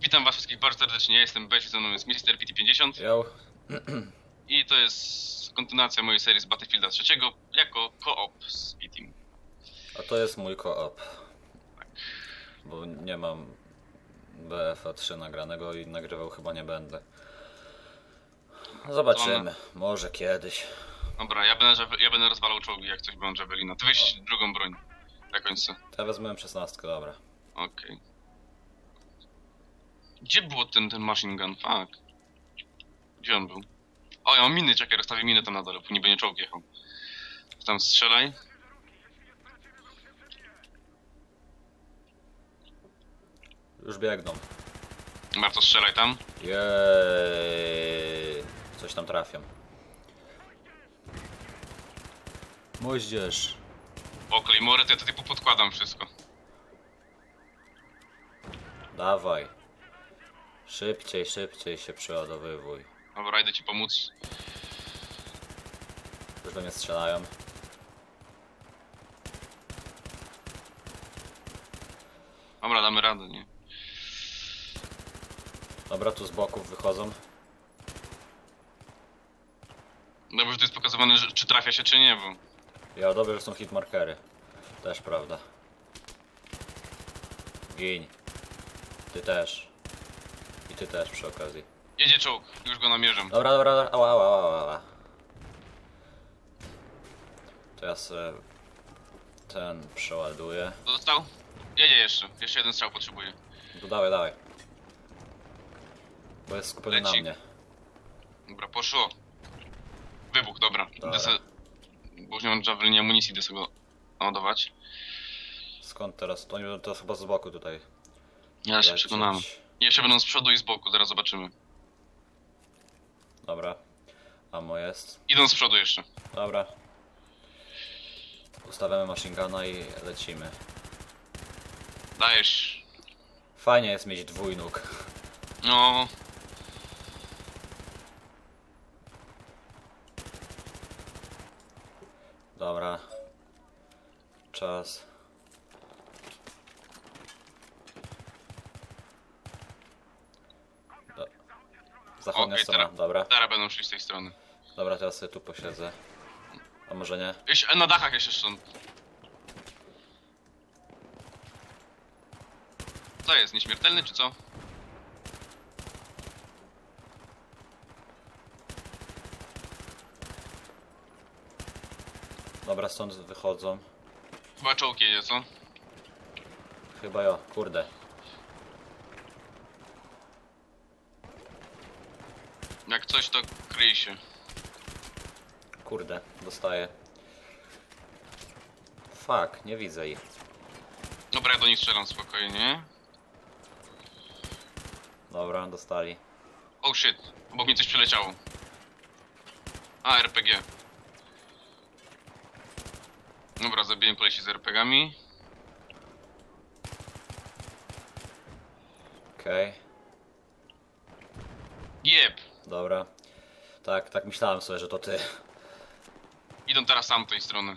Witam was wszystkich bardzo serdecznie, ja jestem Besiu, ze mną jest Mr. PT50 Yo, i to jest kontynuacja mojej serii z Battlefielda 3 jako co-op z PT. a to jest mój koop. Bo nie mam BFA 3 nagranego i nagrywał chyba nie będę. Zobaczymy, może kiedyś. Dobra, ja będę, ja będę rozwalał czołgi jak coś będzie Javelina. Ty weź drugą broń. Na końcu. Ja wezmę 16, dobra. Okej. Gdzie było ten, ten machine gun? Fuck. Gdzie on był? O, ja mam miny, czekaj, rozstawię miny tam na dole, później będzie czołg jechał. Tam strzelaj. Już biegną. Bardzo strzelaj tam. Jej, coś tam trafią. Moździerz. O, to ja to typu podkładam wszystko. Dawaj. Szybciej, szybciej się przeładowywuj. Dobra, idę ci pomóc. Już do mnie strzelają. Dobra, damy radę, nie? Dobra, tu z boków wychodzą. Dobrze, że to jest pokazywane, że, czy trafia się, czy nie, bo... Ja dobrze, że są hitmarkery. Też prawda. Gin. Ty też. I ty też przy okazji. Jedzie czołg, już go namierzam. Dobra, dobra, dobra. Ała, ała, ała, ała. To ja se ten przeładuję. To dostał? Jedzie jeszcze, jeszcze jeden strzał potrzebuję. Tu dawaj, dawaj. Bo jest skupiony na Leci. mnie. Dobra, poszło. Wybuch, dobra. Dobra. Se... Bo już nie mam Javelini amunicji, idę sobie go ładować. Skąd teraz? To oni będą to chyba z boku tutaj. Ja się lecieć. przekonam. Jeszcze będą z przodu i z boku, zaraz zobaczymy. Dobra. Amo jest. Idą z przodu jeszcze. Dobra. Ustawiamy machine guna i lecimy. Dajesz. Fajnie jest mieć dwójnóg. No... Dobra. Czas. Zachodnia Okej, strona, teraz- dobra. Teraz będą szli z tej strony. Dobra, teraz sobie tu posiedzę. A może nie? Jeszcze, na dachach jeszcze są. Co jest, nieśmiertelny czy co? Dobra, stąd wychodzą. Chyba czołg jedzie, co? Chyba jo, kurde. Jak coś to kryj się. Kurde, dostaję. Fuck, nie widzę ich. Dobra, ja do nich strzelam spokojnie. Dobra, dostali. Oh shit, obok mnie coś przeleciało. A, RPG. Dobra, zabiłem kolesi z RPGami. Okej, Jeb! Dobra. Tak, tak myślałem sobie, że to ty. Idą teraz sam tej strony.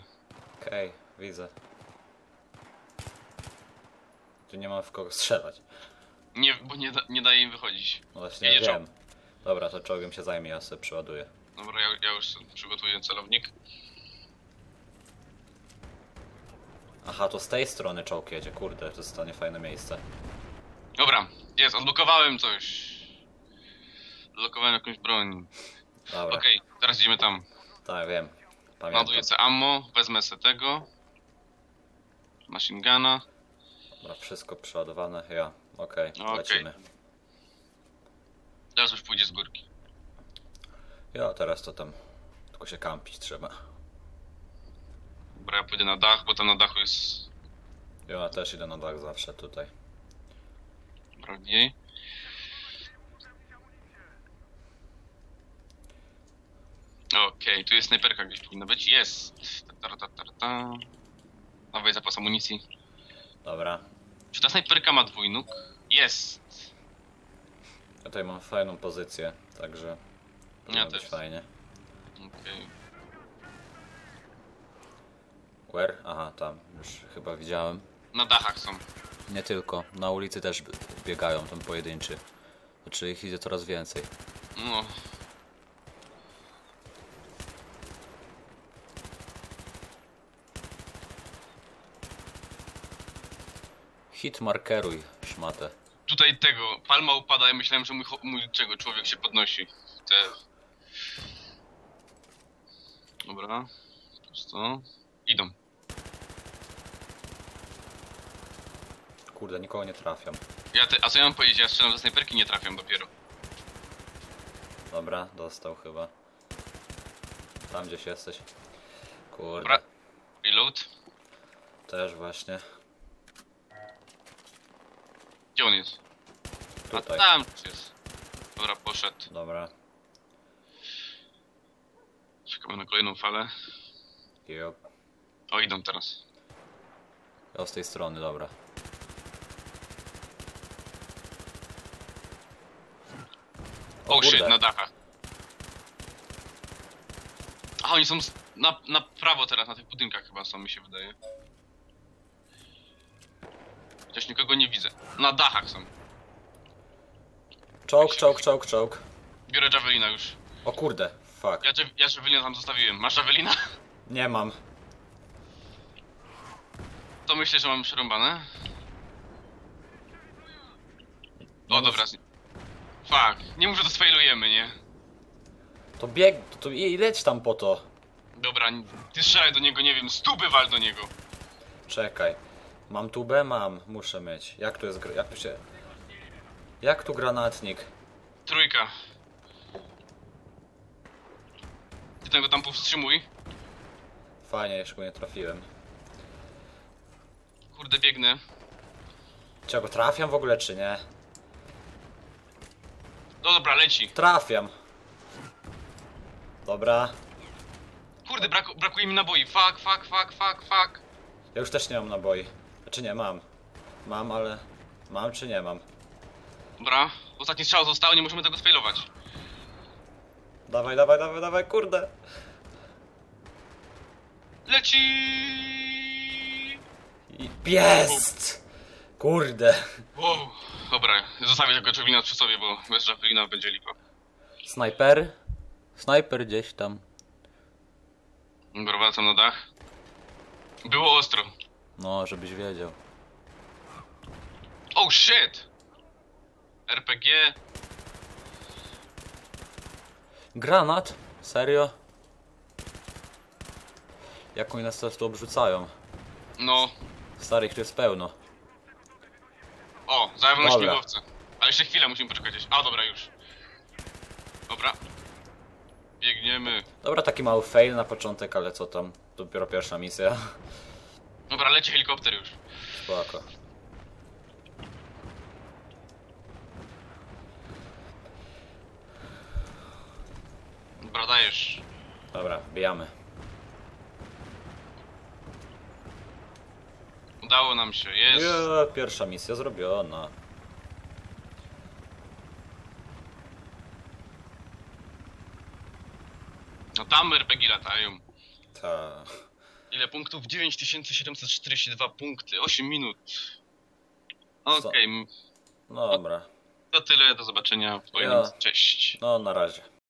Okej, widzę. Tu nie ma w kogo strzelać. Nie, bo nie, da, nie daje im wychodzić. No właśnie Jedzie wiem. Dobra, to czołgiem się zajmie, ja sobie przeładuję. Dobra, ja, ja już przygotuję celownik. Aha, to z tej strony czołg jedzie, kurde, to jest to nie fajne miejsce. Dobra, jest, odblokowałem coś. Odblokowałem jakąś broń. Dobra, Okej, teraz idziemy tam. tak wiem. Pamiętam. Ładuję sobie ammo, wezmę sobie tego. Machine guna. Dobra, wszystko przeładowane, ja. Okej, Okej. lecimy. Teraz już pójdzie z górki. Ja teraz to tam tylko się kampić trzeba. Dobra, ja pójdę na dach, bo tam na dachu jest Ja też idę na dach zawsze tutaj. prawiej. Okej, tu jest snajperka gdzieś powinna być. Jest! Ta, ta, ta, ta, ta. Dawaj zapas amunicji. Dobra. Czy ta snajperka ma dwójnóg? Jest! Ja tutaj mam fajną pozycję, także powinno być też. fajnie. Okej. Where? Aha, tam. Już chyba widziałem. Na dachach są. Nie tylko, na ulicy też b- biegają tam pojedynczy. Znaczy ich idzie coraz więcej. No. Hit markeruj, szmatę. Tutaj tego, palma upada, ja myślałem, że mój, mój czego, człowiek się podnosi. Te... Dobra. Prosto. Idą. Kurde, nikogo nie trafiam. Ja te, a co ja mam powiedzieć? Ja strzelam ze snajperki, nie trafiam dopiero. Dobra, dostał chyba. Tam gdzieś jesteś. Kurde, Dobra. Reload. też właśnie. Gdzie on jest? A Tutaj. tam już jest. Dobra, poszedł. Dobra. Czekamy na kolejną falę. Jop. O, idą teraz. Ja z tej strony, dobra. O, kurde. shit, na dachach. A oni są na, na prawo teraz, na tych budynkach chyba są, mi się wydaje. Nikogo nie widzę. Na dachach są. Czołg, czołg, czołg, czołg. Biorę Javelina już. O kurde, fuck. Ja, Jav- ja Javelina tam zostawiłem. Masz Javelina? Nie mam. To myślę, że mam przerąbane. O, dobra. z- Fuck, nie mów, że to sfailujemy, nie? To bieg, to, to i leć tam po to. Dobra, n- ty strzelaj do niego, nie wiem, stóby wal do niego. Czekaj. Mam tubę? Mam. Muszę mieć. Jak tu jest, gr- jak tu się... Jak tu granatnik? Trójka. Ty tego tam powstrzymuj. Fajnie, jeszcze go nie trafiłem. Kurde, biegnę. Czy ja go trafiam w ogóle, czy nie? No dobra, leci. Trafiam. Dobra. Kurde, braku, brakuje mi naboi. Fuck, fuck, fuck, fuck, fuck. Ja już też nie mam naboi. Znaczy nie, mam. Mam, ale... Mam czy nie mam? Dobra, ostatni strzał został, nie możemy tego sfailować. Dawaj, dawaj, dawaj, dawaj, kurde. Leci! I... Jest! Kurde. Wow. Dobra, zostawię tego Javelina przy sobie, bo bez Javelina będzie lipa. Snajper? Snajper gdzieś tam. Dobra, wracam na dach. Było ostro. No, żebyś wiedział. Oh shit! RPG. Granat? Serio? Jak oni nas teraz tu obrzucają? No. Stary, ich tu jest pełno. O, zajawiono Dobra. śmigłowce. Ale jeszcze chwilę musimy poczekać. A, dobra, już. Dobra. Biegniemy. Dobra, taki mały fail na początek, ale co tam? Dopiero pierwsza misja. Dobra, leci helikopter już. Spoko. Dobra, dajesz. Dobra, bijamy. Udało nam się, jest. Je, pierwsza misja zrobiona. No tam RPG latają. Ta. Ile punktów? 9742 punkty, 8 minut. Okej, m- No dobra. to tyle, do zobaczenia. Ja. Cześć. No na razie.